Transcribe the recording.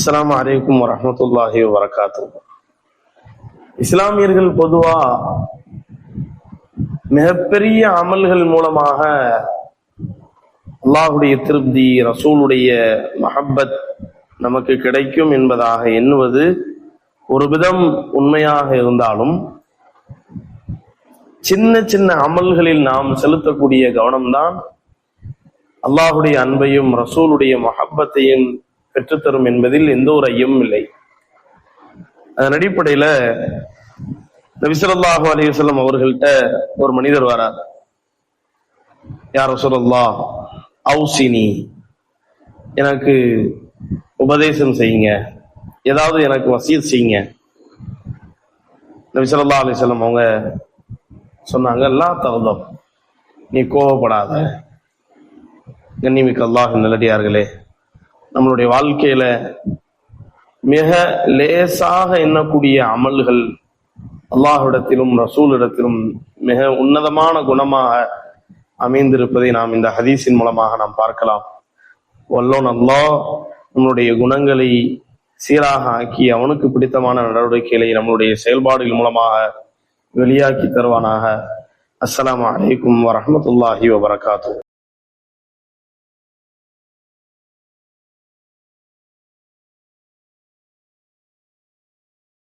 அஸ்லாம் அலைக்கும் வரமத்துல்லாஹி வரகாத்து இஸ்லாமியர்கள் பொதுவா மிகப்பெரிய அமல்கள் மூலமாக அல்லாஹுடைய திருப்தி ரசூலுடைய மஹப்பத் நமக்கு கிடைக்கும் என்பதாக எண்ணுவது ஒரு விதம் உண்மையாக இருந்தாலும் சின்ன சின்ன அமல்களில் நாம் செலுத்தக்கூடிய கவனம்தான் அல்லாஹுடைய அன்பையும் ரசூலுடைய மஹப்பத்தையும் பெற்றுத்தரும் என்பதில் எந்த ஒரு ஐயமும் இல்லை. அதன் அடிப்படையில நபிசல்லாஹு அலையுசல்லம் அவர்கள்ட்ட ஒரு மனிதர் வரார். யார் ரசூலல்லா அவுசினி எனக்கு உபதேசம் செய்யுங்க. ஏதாவது எனக்கு வசீத் செய்யுங்க. நபிசல்லா அலிசல்லம் அவங்க சொன்னாங்க எல்லாம் தகுதம் நீ கோவப்படாத. கண்ணிமிக்க அல்லாஹ் நல்லடியார்களே நம்மளுடைய வாழ்க்கையில மிக லேசாக எண்ணக்கூடிய அமல்கள் அல்லாஹ்விடத்திலும் ரசூலிடத்திலும் மிக உன்னதமான குணமாக அமைந்திருப்பதை நாம் இந்த ஹதீஸின் மூலமாக நாம் பார்க்கலாம். வல்லோன் அல்லாஹ் நம்மளுடைய குணங்களை சீராக ஆக்கி அவனுக்கு பிடித்தமான நடவடிக்கைகளை நம்மளுடைய செயல்பாடுகள் மூலமாக வெளியாக்கி தருவானாக. அஸ்லாம் அலைக்கும் வரமத்துல்லாஹி வபரகாத்து